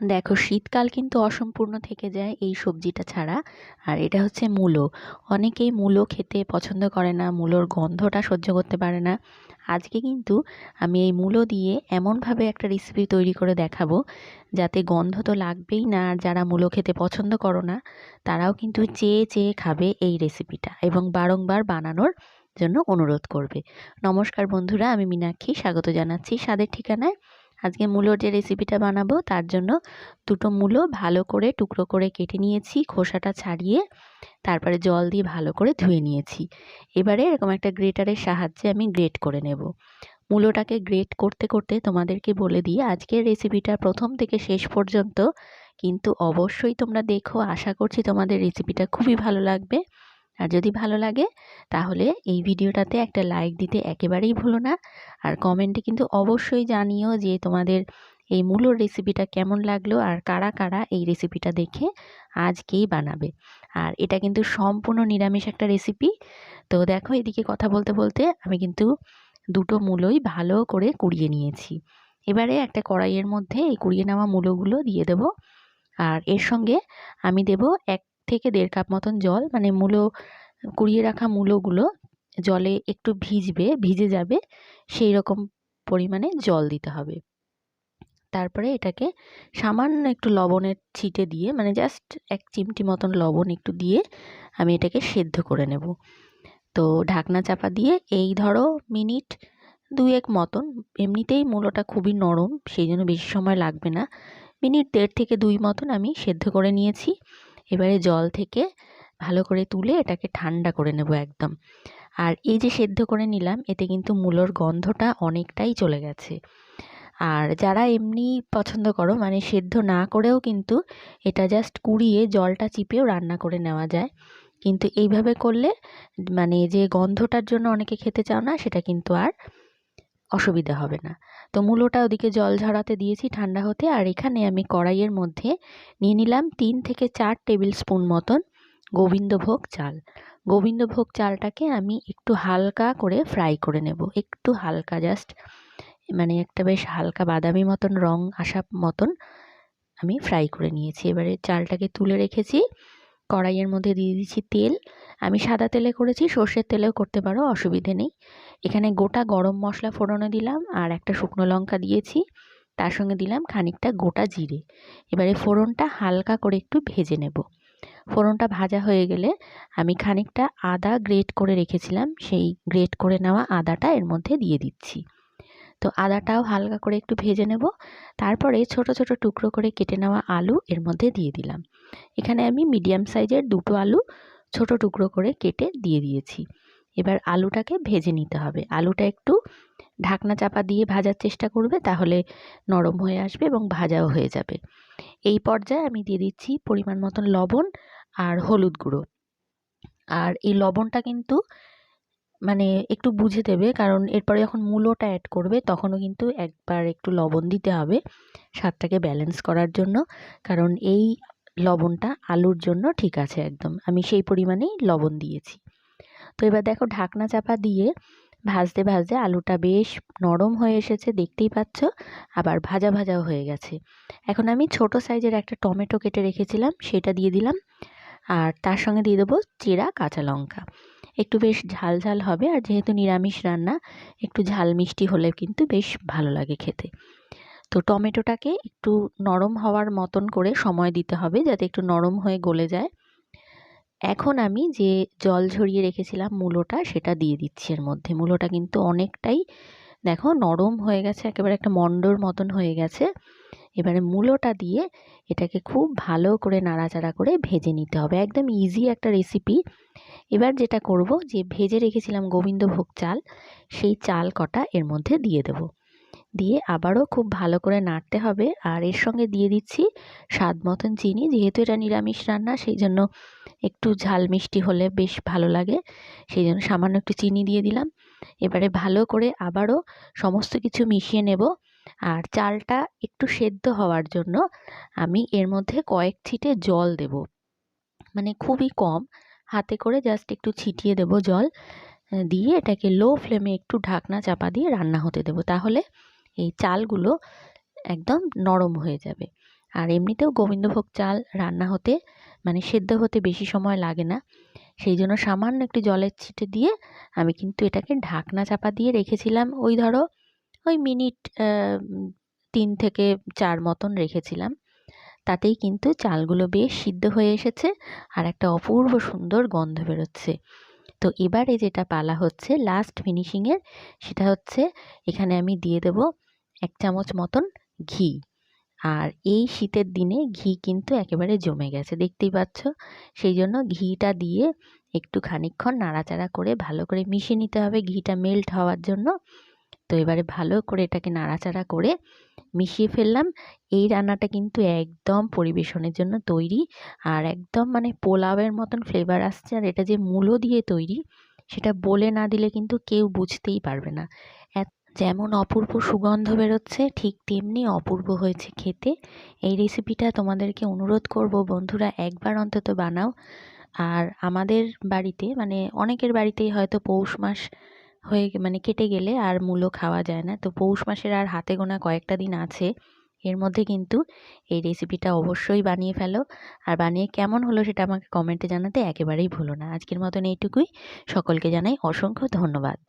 দেখো, শীতকাল কিন্তু অসম্পূর্ণ থেকে যায় এই সবজিটা ছাড়া। আর এটা হচ্ছে মূলো। অনেকেই মূলো খেতে পছন্দ করে না, মূলোর গন্ধটা সহ্য করতে পারে না। আজকে কিন্তু আমি এই মূলো দিয়ে এমনভাবে একটা রেসিপি তৈরি করে দেখাবো, যাতে গন্ধ তো লাগবেই না, আর যারা মূলো খেতে পছন্দ করো না, তারাও কিন্তু চেয়ে চেয়ে খাবে এই রেসিপিটা এবং বারংবার বানানোর জন্য অনুরোধ করবে। নমস্কার বন্ধুরা, আমি মীনাক্ষী, স্বাগত জানাচ্ছি স্বাদের ঠিকানায়। আজকে মূলোর যে রেসিপিটা বানাবো, তার জন্য দুটো মূলো ভালো করে টুকরো করে কেটে নিয়েছি, খোসাটা ছাড়িয়ে তারপরে জল দিয়ে ভালো করে ধুয়ে নিয়েছি। এবারে এরকম একটা গ্রেটারের সাহায্যে আমি গ্রেট করে নেব। মূলোটাকে গ্রেট করতে করতে তোমাদেরকে বলে দিই, আজকের রেসিপিটা প্রথম থেকে শেষ পর্যন্ত কিন্তু অবশ্যই তোমরা দেখো। আশা করছি তোমাদের রেসিপিটা খুবই ভালো লাগবে। আর যদি ভালো লাগে, তাহলে এই ভিডিওটাতে একটা লাইক দিতে একেবারেই ভুলো না। আর কমেন্টে কিন্তু অবশ্যই জানিও যে তোমাদের এই মূলোর রেসিপিটা কেমন লাগল আর কারা কারা এই রেসিপিটা দেখে আজকেই বানাবে। আর এটা কিন্তু সম্পূর্ণ নিরামিষ একটা রেসিপি তো দেখো এদিকে কথা বলতে বলতে আমি কিন্তু দুটো মূলোই ভালো করে কুড়িয়ে নিয়েছি। এবারে একটা কড়াইয়ের মধ্যে এই কুড়িয়ে নেওয়া মূলোগুলো দিয়ে দেব। আর এর সঙ্গে আমি দেব এক থেকে দেড় কাপ মতন জল মানে মূলো, কুড়িয়ে রাখা মূলোগুলো জলে একটু ভিজবে, ভিজে যাবে সেই রকম পরিমাণে জল দিতে হবে। তারপরে এটাকে সামান্য একটু লবণের ছিটে দিয়ে মানে জাস্ট এক চিমটি মতন লবণ একটু দিয়ে আমি এটাকে সেদ্ধ করে নেব। তো ঢাকনা চাপা দিয়ে এই ধরো মিনিট দুই এক মতন, এমনিতেই মূলোটা খুবই নরম, সেই জন্য বেশি সময় লাগবে না, মিনিট দেড় থেকে দুই মতন আমি সেদ্ধ করে নিয়েছি। এবারে জল থেকে ভালো করে তুলে এটাকে ঠান্ডা করে নেব একদম। আর এই যে সেদ্ধ করে নিলাম, এতে কিন্তু মূলোর গন্ধটা অনেকটাই চলে গেছে। আর যারা এমনি পছন্দ করো মানে সেদ্ধ না করেও কিন্তু এটা জাস্ট কুড়িয়ে জলটা চিপেও রান্না করে নেওয়া যায়। কিন্তু এইভাবে করলে মানে যে গন্ধটার জন্য অনেকে খেতে চাও না, সেটা কিন্তু আর অসুবিধা হবে না। তো মূলোটা ওদিকে জল ঝরাতে দিয়েছি ঠান্ডা হতে আর এখানে আমি কড়াইয়ের মধ্যে নিয়ে নিলাম তিন থেকে চার টেবিল স্পুন মতন গোবিন্দভোগ চাল। গোবিন্দভোগ চালটাকে আমি একটু হালকা করে ফ্রাই করে নেব। একটু হালকা জাস্ট মানে একটা বেশ হালকা বাদামি মতন রং আসা মতন আমি ফ্রাই করে নিয়েছি। এবারে চালটাকে তুলে রেখেছি। কড়াইয়ের মধ্যে দিয়ে দিচ্ছি তেল। আমি সাদা তেলে করেছি, সর্ষের তেলেও করতে পারো, অসুবিধে নেই। এখানে গোটা গরম মশলা ফোড়নে দিলাম আর একটা শুকনো লঙ্কা দিয়েছি, তার সঙ্গে দিলাম খানিকটা গোটা জিরে। এবারে ফোড়নটা হালকা করে একটু ভেজে নেব। ফোড়নটা ভাজা হয়ে গেলে আমি খানিকটা আদা গ্রেট করে রেখেছিলাম, সেই গ্রেট করে নেওয়া আদাটা এর মধ্যে দিয়ে দিচ্ছি। তো আদাটাও হালকা করে একটু ভেজে নেব, তারপরে ছোট ছোট টুকরো করে কেটে নেওয়া আলু এর মধ্যে দিয়ে দিলাম। এখানে আমি মিডিয়াম সাইজের দুটো আলু ছোট টুকরো করে কেটে দিয়ে দিয়েছি। এবার আলুটাকে ভেজে নিতে হবে। আলুটা একটু ঢাকনা চাপা দিয়ে ভাজার চেষ্টা করবে, তাহলে নরম হয়ে আসবে এবং ভাজাও হয়ে যাবে। এই পর্যায়ে আমি দিয়ে দিচ্ছি পরিমাণ মতন লবণ আর হলুদ গুঁড়ো। আর এই লবণটা কিন্তু মানে একটু বুঝে দেবে, কারণ এরপরে যখন মূলোটা অ্যাড করবে, তখনও কিন্তু একবার একটু লবণ দিতে হবে স্বাদটাকে ব্যালেন্স করার জন্য। কারণ এই লবণটা আলুর জন্য ঠিক আছে একদম। আমি সেই পরিমাণেই লবণ দিয়েছি। তো এবার দেখো ঢাকনা চাপা দিয়ে ভাজতে ভাজতে আলুটা বেশ নরম হয়ে এসেছে, দেখতেই পাচ্ছ? আবার ভাজা, ভাজাও হয়ে গেছে। এখন আমি ছোট সাইজের একটা টমেটো কেটে রেখেছিলাম, সেটা দিয়ে দিলাম। আর তার সঙ্গে দিয়ে দেবো চেরা কাঁচা লঙ্কা। একটু বেশ ঝাল ঝাল হবে, আর যেহেতু নিরামিষ রান্না, একটু ঝাল মিষ্টি হলে কিন্তু বেশ ভালো লাগে খেতে। তো টমেটোটাকে একটু নরম হওয়ার মতন করে সময় দিতে হবে যাতে একটু নরম হয়ে গলে যায়। এখন আমি যে জল ঝরিয়ে রেখেছিলাম মূলোটা সেটা দিয়ে দিচ্ছি এর মধ্যে। মূলোটা কিন্তু অনেকটাই দেখো নরম হয়ে গেছে, একেবারে একটা মণ্ডর মতন হয়ে গেছে। এবারে মূলোটা দিয়ে এটাকে খুব ভালো করে নাড়াচাড়া করে ভেজে নিতে হবে। একদম ইজি একটা রেসিপি এবার যেটা করব যে ভেজে রেখেছিলাম গোবিন্দভোগ চাল, সেই চাল কটা এর মধ্যে দিয়ে দেব। দিয়ে আবারও খুব ভালো করে নাড়তে হবে। আর এর সঙ্গে দিয়ে দিচ্ছি স্বাদ মতন চিনি। যেহেতু এটা নিরামিষ রান্না, সেই জন্য একটু ঝাল মিষ্টি হলে বেশ ভালো লাগে। সেই জন্য সামান্য একটু চিনি দিয়ে দিলাম। এবারে ভালো করে আবারও সমস্ত কিছু মিশিয়ে নেব। আর চালটা একটু সেদ্ধ হওয়ার জন্য আমি এর মধ্যে কয়েক ছিটে জল দেব। মানে খুবই কম। হাতে করে জাস্ট একটু ছিটিয়ে দেব জল। দিয়ে এটাকে লো ফ্লেমে একটু ঢাকনা চাপা দিয়ে রান্না হতে দেব। তাহলে এই চালগুলো একদম নরম হয়ে যাবে। আর এমনিতেও গোবিন্দভোগ চাল রান্না হতে মানে সেদ্ধ হতে বেশি সময় লাগে না। সেই জন্য সামান্য একটু জলের ছিটে দিয়ে আমি কিন্তু এটাকে ঢাকনা চাপা দিয়ে রেখেছিলাম। ওই ধরো ওই মিনিট তিন থেকে চার মতন রেখেছিলাম। তাতেই কিন্তু চালগুলো বেশ সিদ্ধ হয়ে এসেছে আর একটা অপূর্ব সুন্দর গন্ধ বেরোচ্ছে। তো এবারে যেটা পালা হচ্ছে লাস্ট ফিনিশিংয়ের সেটা হচ্ছে এখানে আমি দিয়ে দেব এক চামচ মতন ঘি। আর এই শীতের দিনে ঘি কিন্তু একেবারে জমে গেছে, দেখতেই পাচ্ছ? সেই জন্য ঘিটা দিয়ে একটু খানিক্ষণ নাড়াচাড়া করে ভালো করে মিশিয়ে নিতে হবে, ঘিটা মেল্ট হওয়ার জন্য। তো এবারে ভালো করে এটাকে নাড়াচাড়া করে মিশিয়ে ফেললাম। এই রান্নাটা কিন্তু একদম পরিবেশনের জন্য তৈরি। আর একদম মানে পোলাওয়ের মতন ফ্লেভার আসছে। আর এটা যে মূলো দিয়ে তৈরি, সেটা বলে না দিলে কিন্তু কেউ বুঝতেই পারবে না। যেমন অপূর্ব সুগন্ধ বেরোচ্ছে, ঠিক তেমনি অপূর্ব হয়েছে খেতে। এই রেসিপিটা তোমাদেরকে অনুরোধ করব, বন্ধুরা একবার অন্তত বানাও। আর আমাদের বাড়িতে মানে অনেকের বাড়িতেই হয়তো পৌষ মাস হয়ে মানে কেটে গেলে আর মূলো খাওয়া যায় না। তো পৌষ মাসের আর হাতে গোনা কয়েকটা দিন আছে। এর মধ্যে কিন্তু এই রেসিপিটা অবশ্যই বানিয়ে ফেলো। আর বানিয়ে কেমন হলো সেটা আমাকে কমেন্টে জানাতে একেবারেই ভুলো না। আজকের মতন এইটুকুই। সকলকে জানাই অসংখ্য ধন্যবাদ।